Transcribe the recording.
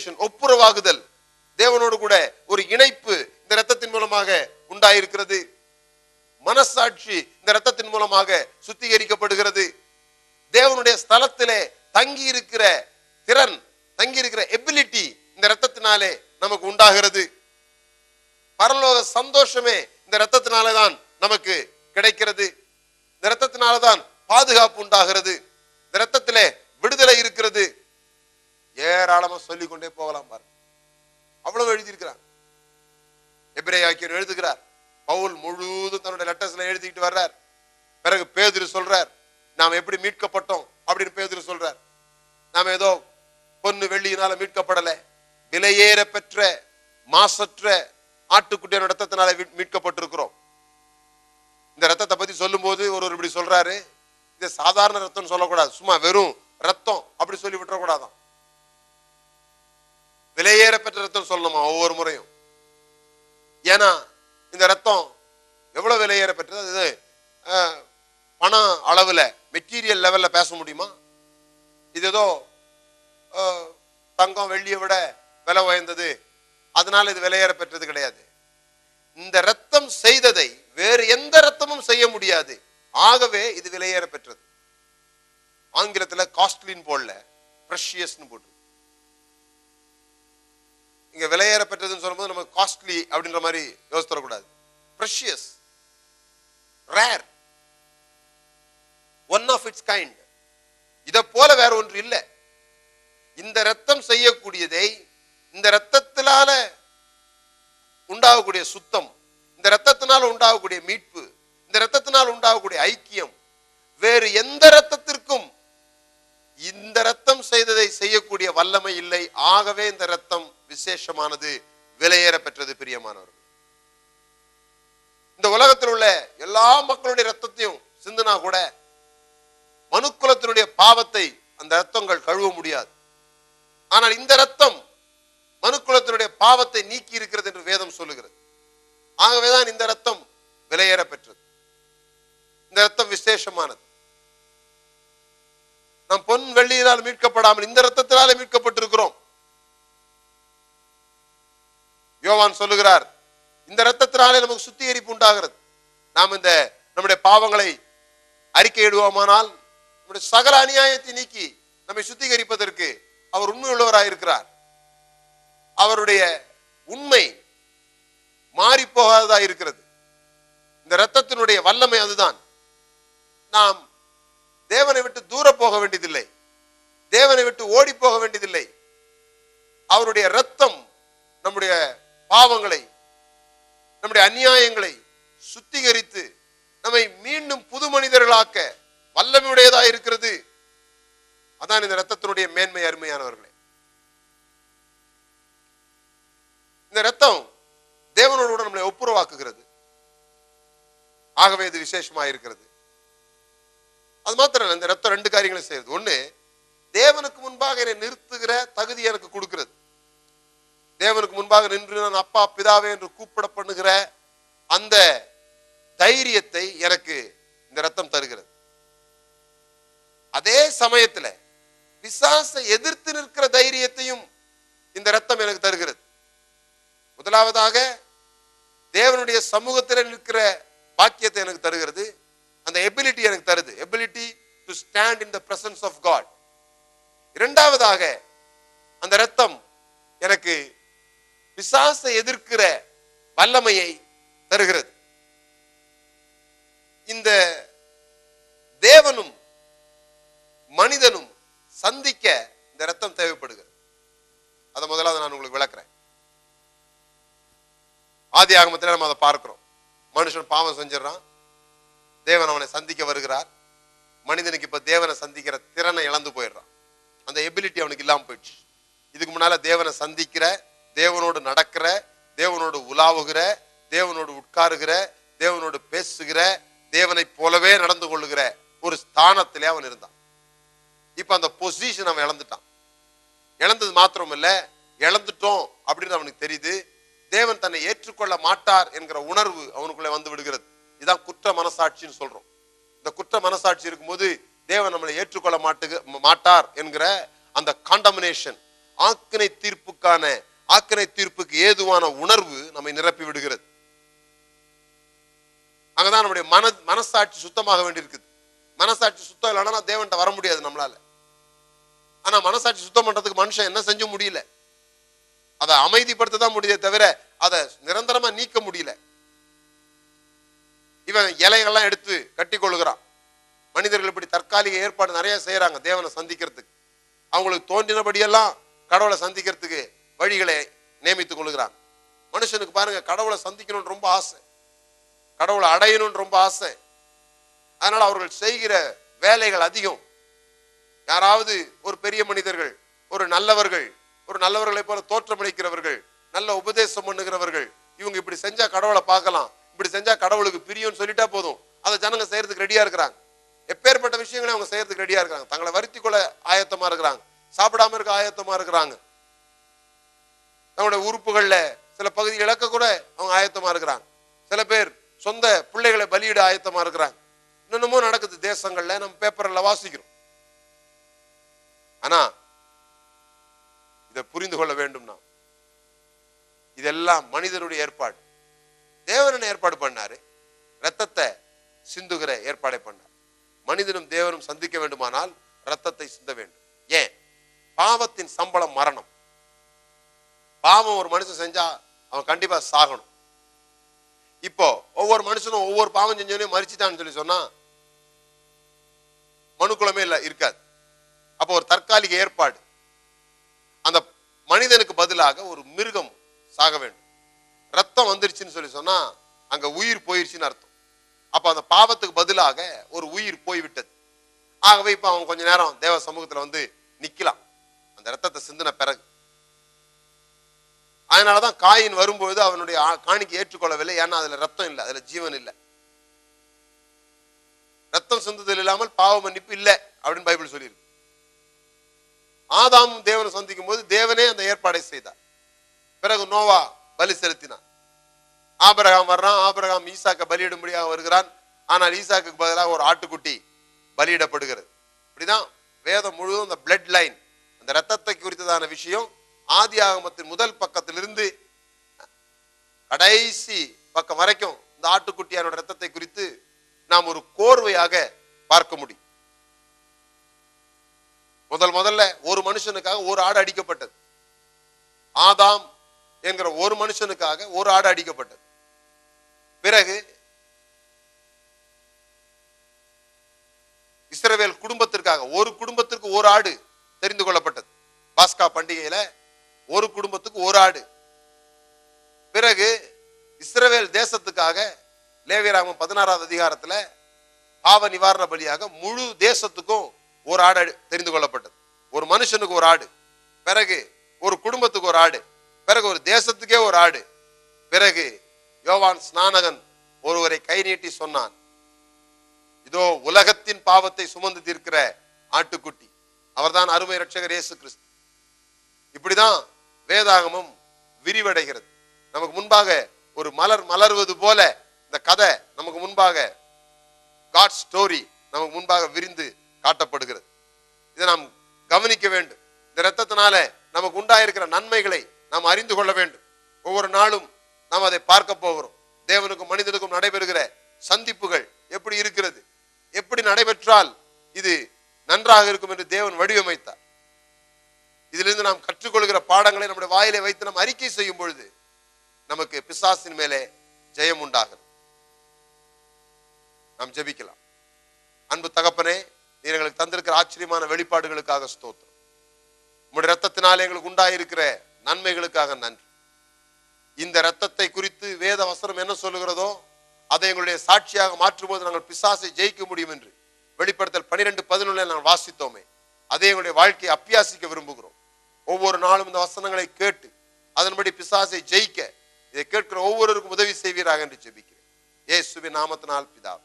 Reconciliation ஒப்புரவாகுதல் தேவனோடு கூட ஒரு இணைப்பு இந்த ரத்தத்தின் மூலமாக உண்டாயிருக்கிறது. மனசாட்சி இந்த ரத்தத்தின் மூலமாக சுத்திகரிக்கப்படுகிறது. தேவனுடைய ஸ்தலத்திலே தங்கி இருக்கிற திறன் தங்கி இருக்கிற எபிலிட்டி இந்த ரத்தத்தினாலே நமக்கு உண்டாகிறது. பரலோக சந்தோஷமே இந்த ரத்தத்தினாலே தான் நமக்கு கிடைக்கிறது. இந்த ரத்தத்தினால தான் பாதுகாப்பு உண்டாகிறது. இந்த ரத்தத்திலே ஏராளமா சொல்லிக்கொண்டே போகலாம் பாருங்க அவ்வளவு எழுதியிருக்கிறார் எபிரேயாக்கியர் எழுதுகிறார். பவுல் முழுதும் தன்னுடைய லெட்டர்ஸ்ல எழுதிக்கிட்டு வர்றார். பிறகு பேதிரு சொல்றார் நாம் எப்படி மீட்கப்பட்டோம்? அப்படின்னு பேதிரு சொல்றார். நாம் ஏதோ பொண்ணு வெள்ளியினால மீட்கப்படல. விலையேற பெற்ற மாசற்ற ஆட்டுக்குட்டியான ரத்தத்தினால மீட்கப்பட்டிருக்கிறோம். இந்த ரத்தத்தை பத்தி சொல்லும் போது ஒருவர் இப்படி சொல்றாரு. இது சாதாரண ரத்தம்னு சொல்லக்கூடாது. சும்மா வெறும் ரத்தம் அப்படி சொல்லி விட்டுறக்கூடாதான். விலையேற பெற்ற ரத்தம் சொல்லணுமா ஒவ்வொரு முறையும்? ஏன்னா இந்த ரத்தம் எவ்வளவு விலையேற பெற்றது அது அஹ், பண அளவுல மெட்டீரியல் லெவல்ல பேச முடியுமா? இது ஏதோ தங்கம் வெள்ளியை விட விலை உயர்ந்தது. அதனால இது விலையேற பெற்றது கிடையாது. இந்த ரத்தம் செய்ததை வேறு எந்த ரத்தமும் செய்ய முடியாது. ஆகவே இது விலையேற பெற்றது ஆங்கிலத்துல காஸ்ட்லின்னு போடல ப்ரெஷியஸ்னு போட்டு இங்கே விலையேற பெற்றதுன்னு சொல்லும்போது நம்ம காஸ்ட்லி அப்படின்ற மாதிரி யோசித்தரக்கூடாது precious rare one of its kind இதை போல வேற ஒன்று இல்லை. இந்த ரத்தம் செய்யக்கூடியதை இந்த ரத்தத்தினால உண்டாகக்கூடிய சுத்தம் இந்த ரத்தத்தினால் உண்டாகக்கூடிய மீட்பு இந்த ரத்தத்தினால் உண்டாகக்கூடிய ஐக்கியம் வேறு எந்த ரத்தத்திற்கும் இந்த ரத்தம் செய்ததை செய்யக்கூடிய வல்லமை இல்லை. ஆகவே இந்த ரத்தம் விசேஷமானது விலையேற பெற்றது பிரியமானவர்கள். இந்த உலகத்தில் உள்ள எல்லா மக்களுடைய ரத்தத்தையும் சிந்துனா கூட மனுக்குலத்தினுடைய பாவத்தை அந்த ரத்தங்கள் கழுவ முடியாது. ஆனால் இந்த ரத்தம் மனுக்குலத்தினுடைய பாவத்தை நீக்கி இருக்கிறது என்று வேதம் சொல்லுகிறது. ஆகவேதான் இந்த ரத்தம் விலையேற பெற்றது இந்த ரத்தம் விசேஷமானது. நாம் பொன் வெள்ளியினால் மீட்கப்படாமல் இந்த ரத்தத்தினாலே மீட்கப்பட்டிருக்கிறோம். யோவான் சொல்லுகிறார் இந்த ரத்தத்தினாலே நமக்கு சுத்திகரிப்பு உண்டாகிறது. நாம் இந்த நம்முடைய பாவங்களை அறிக்கையிடுவோமானால் நம்முடைய சகல அநியாயத்தை நீக்கி நம்மை சுத்திகரிப்பதற்கு அவர் உண்மை உள்ளவராயிருக்கிறார் அவருடைய உண்மை மாறி போகாததா இருக்கிறது. இந்த ரத்தத்தினுடைய வல்லமை அதுதான். நாம் தேவனை விட்டு தூர போக வேண்டியதில்லை. தேவனை விட்டு ஓடி போக வேண்டியதில்லை. அவருடைய ரத்தம் நம்முடைய பாவங்களை நம்முடைய அநியாயங்களை சுத்திகரித்து நம்மை மீண்டும் புது மனிதர்களாக்க வல்லமையுடையதா இருக்கிறது. அதான் இந்த ரத்தத்தினுடைய மேன்மை அருமையானவர்களே. இந்த ரத்தம் தேவனோடு நம்மளை ஒப்புரவாக்குகிறது. ஆகவே இது விசேஷமா இருக்கிறது. அது மாத்திரம் இந்த ரத்தம் ரெண்டு காரியங்களும் செய்யுது ஒண்ணு தேவனுக்கு முன்பாக என்னை நிறுத்துகிற தகுதி எனக்கு கொடுக்கிறது. தேவனுக்கு முன்பாக நின்று நான் அப்பா பிதாவே என்று கூப்பிட பண்ணுகிற அந்த தைரியத்தை எனக்கு இந்த ரத்தம் தருகிறது. அதே சமயத்துல விசாசை எதிர்த்து நிற்கிற தைரியத்தையும் இந்த ரத்தம் எனக்கு தருகிறது. முதலாவதாக தேவனுடைய சமூகத்தில் நிற்கிற பாக்கியத்தை எனக்கு தருகிறது. அந்த எபிலிட்டி எனக்கு தருது. Ability to stand in the presence of God இரண்டாவதாக அந்த ரத்தம் எனக்கு பிசாசை எதிர்க்கிற வல்லமையை தருகிறது. இந்த தேவனும் மனிதனும் சந்திக்க இந்த ரத்தம் தேவைப்படுகிறது. அதை முதலாவது நான் உங்களுக்கு விளக்குறேன். ஆதி ஆகமத்தில் நம்ம அதை பார்க்கிறோம். மனுஷன் பாவம் செஞ்சிடறான். தேவன் அவனை சந்திக்க வருகிறார். மனிதனுக்கு இப்ப தேவனை சந்திக்கிற திறனை இழந்து போயிடுறான். அந்த எபிலிட்டி அவனுக்கு இல்லாமல் போயிடுச்சு. இதுக்கு முன்னால தேவனை சந்திக்கிற தேவனோடு நடக்கிற தேவனோடு உலாவுகிற தேவனோடு உட்காருகிற தேவனோடு பேசுகிற தேவனை போலவே நடந்து கொள்ளுகிற ஒரு ஸ்தானத்திலே அவன் இருந்தான். இப்ப அந்த பொசிஷன் அவன் இழந்துட்டான். இழந்தது மாத்திரம் இல்ல இழந்துட்டோம் அப்படின்னு அவனுக்கு தெரியுது. தேவன் தன்னை ஏற்றுக்கொள்ள மாட்டார் என்கிற உணர்வு அவனுக்குள்ளே வந்து விடுகிறது. இதான் குற்ற மனசாட்சின்னு சொல்றோம். இந்த குற்ற மனசாட்சி இருக்கும்போது தேவன் நம்மளை ஏற்றுக்கொள்ள மாட்டுக மாட்டார் என்கிற அந்த காண்டமினேஷன் ஆக்கினை தீர்ப்புக்கான ஆக்கினை தீர்ப்புக்கு ஏதுவான உணர்வு நம்மை நிரப்பி விடுகிறது. அங்கதான் நம்முடைய மன மனசாட்சி சுத்தமாக வேண்டியிருக்குது. மனசாட்சி சுத்தம் இல்லைன்னா தேவன்கிட்ட வர முடியாது நம்மளால. ஆனா மனசாட்சி சுத்தம் பண்றதுக்கு மனுஷன் என்ன செஞ்ச முடியல? அதை அமைதிப்படுத்த தான் முடியுதே தவிர அதை நிரந்தரமா நீக்க முடியல. இவன் இலைகள்லாம் எடுத்து கட்டி கொள்கிறான் மனிதர்கள் இப்படி தற்காலிக ஏற்பாடு நிறைய செய்யறாங்க தேவனை சந்திக்கிறதுக்கு. அவங்களுக்கு தோன்றினபடியெல்லாம் கடவுளை சந்திக்கிறதுக்கு வழிகளை நியமித்துக் கொள்கிறான். மனுஷனுக்கு பாருங்க கடவுளை சந்திக்கணும்னு ரொம்ப ஆசை. கடவுளை அடையணும்னு ரொம்ப ஆசை. அதனால அவர்கள் செய்கிற வேலைகள் அதிகம். யாராவது ஒரு பெரிய மனிதர்கள் ஒரு நல்லவர்கள் ஒரு நல்லவர்களை போல தோற்றமளிக்கிறவர்கள் நல்ல உபதேசம் பண்ணுகிறவர்கள் இவங்க இப்படி செஞ்சா கடவுளை பார்க்கலாம் இப்படி செஞ்சா கடவுளுக்கு பிரியும்னு சொல்லிட்டா போதும். அதை ஜனங்க செய்யறதுக்கு ரெடியா இருக்கிறாங்க. எப்பேற்பட்ட விஷயங்களை அவங்க செய்யறதுக்கு ரெடியா இருக்கிறாங்க. தங்களை வருத்தி கொள்ள ஆயத்தமா இருக்கிறாங்க. சாப்பிடாம இருக்க ஆயத்தமா இருக்கிறாங்க. தங்களுடைய உறுப்புகள்ல சில பகுதி இழக்க கூட அவங்க ஆயத்தமா இருக்கிறாங்க. சில பேர் சொந்த பிள்ளைகளை பலியிட ஆயத்தமா இருக்கிறாங்க. இன்னமும் நடக்குது தேசங்கள்ல நம்ம பேப்பர்ல வாசிக்கிறோம். ஆனா இதை புரிந்து கொள்ள வேண்டும் நாம். இதெல்லாம் மனிதனுடைய ஏற்பாடு. தேவனன் ஏற்பாடு பண்ணாரு. ரத்தத்தை சிந்துகிற ஏற்பாடை பண்ணார். மனிதனும் தேவனும் சந்திக்க வேண்டுமானால் ரத்தத்தை சிந்த வேண்டும். ஏன்? பாவத்தின் சம்பளம் மரணம். பாவம் ஒரு மனுஷன் செஞ்சா அவன் கண்டிப்பா சாகணும். இப்போ ஒவ்வொரு மனுஷனும் ஒவ்வொரு பாவம் செஞ்சவனையும் மறிச்சிட்டான்னு சொல்லி சொன்னா மனுக்குலமே இல்லை இருக்காது. அப்போ ஒரு தற்காலிக ஏற்பாடு. அந்த மனிதனுக்கு பதிலாக ஒரு மிருகம் சாக வேண்டும். ரத்தம் வந்துருச்சுன்னு சொல்லி சொன்னா அங்க உயிர் போயிருச்சுன்னு அர்த்தம். அப்ப அந்த பாவத்துக்கு பதிலாக ஒரு உயிர் போய்விட்டது. ஆகவே இப்ப அவன் கொஞ்ச நேரம் தேவ சமூகத்துல வந்து நிக்கலாம். அந்த ரத்தத்தை சிந்தின பிறகு. அதனாலதான் காயின் வரும்பொழுது அவனுடைய காணிக்கு காணிக்கை ஏற்றுக்கொள்ளவில்லை. ஏன்னா அதுல ரத்தம் இல்லை அதுல ஜீவன் இல்லை. ரத்தம் சிந்துதல் இல்லாமல் பாவ மன்னிப்பு இல்லை அப்படின்னு பைபிள் சொல்லியிருக்கு. ஆதாமும் தேவனை சந்திக்கும் போது தேவனே அந்த ஏற்பாடை செய்தார். பிறகு நோவா பலி செலுத்தினான். ஆபரகாம் வர்றான். ஆபரகாம் ஈசாக்க பலியிடும்படியாக வருகிறான். ஆனால் ஈசாக்கு பதிலாக ஒரு ஆட்டுக்குட்டி பலியிடப்படுகிறது. இப்படிதான் வேதம் முழுவதும் அந்த பிளட் லைன் அந்த ரத்தத்தை குறித்ததான விஷயம் ஆதி ஆகமத்தின் முதல் பக்கத்திலிருந்து கடைசி பக்கம் வரைக்கும் இந்த ஆட்டுக்குட்டியாரோட ரத்தத்தை குறித்து நாம் ஒரு கோர்வையாக பார்க்க முடியும். முதல் முதல்ல ஒரு மனுஷனுக்காக ஒரு ஆடு அடிக்கப்பட்டது. ஆதாம் என்கிற ஒரு மனுஷனுக்காக ஒரு ஆடு அடிக்கப்பட்டது. பிறகு இஸ்ரவேல் குடும்பத்திற்காக ஒரு குடும்பத்திற்கு ஒரு ஆடு தெரிந்து கொள்ளப்பட்டது. பாஸ்கா பண்டிகையில ஒரு குடும்பத்துக்கு ஒரு ஆடு. பிறகு இஸ்ரவேல் தேசத்துக்காக லேவியராமம் பதினாறாவது அதிகாரத்துல பாவ நிவாரண பலியாக முழு தேசத்துக்கும் ஒரு ஆடு தெரிந்து கொள்ளப்பட்டது. ஒரு மனுஷனுக்கு ஒரு ஆடு பிறகு ஒரு குடும்பத்துக்கு ஒரு ஆடு பிறகு ஒரு தேசத்துக்கே ஒரு ஆடு பிறகு யோவான் ஸ்நானகன் ஒருவரை கை நீட்டி சொன்னான் இதோ உலகத்தின் பாவத்தை சுமந்து தீர்க்கிற ஆட்டுக்குட்டி அவர்தான் அருமை ரட்சகர் இயேசு கிறிஸ்து. இப்படிதான் வேதாகமம் விரிவடைகிறது. நமக்கு முன்பாக ஒரு மலர் மலர்வது போல இந்த கதை நமக்கு முன்பாக காட் ஸ்டோரி நமக்கு முன்பாக விரிந்து காட்டப்படுகிறது. இதை நாம் கவனிக்க வேண்டும். இந்த இரத்தத்தினால நமக்கு உண்டாயிருக்கிற நன்மைகளை நாம் அறிந்து கொள்ள வேண்டும். ஒவ்வொரு நாளும் நாம் அதை பார்க்க போகிறோம். தேவனுக்கும் மனிதனுக்கும் நடைபெறுகிற சந்திப்புகள் எப்படி இருக்கிறது? எப்படி நடைபெற்றால் இது நன்றாக இருக்கும் என்று தேவன் வடிவமைத்தார். இதிலிருந்து நாம் கற்றுக்கொள்கிற பாடங்களை நம்முடைய வாயிலை வைத்து நாம் அறிக்கை செய்யும் பொழுது நமக்கு பிசாசின் மேலே ஜெயம் உண்டாகும் நாம் ஜெபிக்கலாம். அன்பு தகப்பனே நீர் எங்களுக்கு தந்திருக்கிற ஆச்சரியமான வெளிப்பாடுகளுக்காக ஸ்தோத்திரம். உங்களுடைய ரத்தத்தினாலே எங்களுக்கு உண்டாயிருக்கிற நன்மைகளுக்காக நன்றி. இந்த ரத்தத்தை குறித்து வேத வசனம் என்ன சொல்லுகிறதோ அதை எங்களுடைய சாட்சியாக மாற்றும்போது நாங்கள் பிசாசை ஜெயிக்க முடியும் என்று வெளிப்படுத்தல் பனிரெண்டு பதினொன்றில் நாங்கள் வாசித்தோமே. அதை எங்களுடைய வாழ்க்கையை அப்பியாசிக்க விரும்புகிறோம். ஒவ்வொரு நாளும் இந்த வசனங்களை கேட்டு அதன்படி பிசாசை ஜெயிக்க இதை கேட்கிற ஒவ்வொருவருக்கும் உதவி செய்வீராக என்று ஜெபிக்கிறேன். சுபி நாமத்தினால் பிதாவே.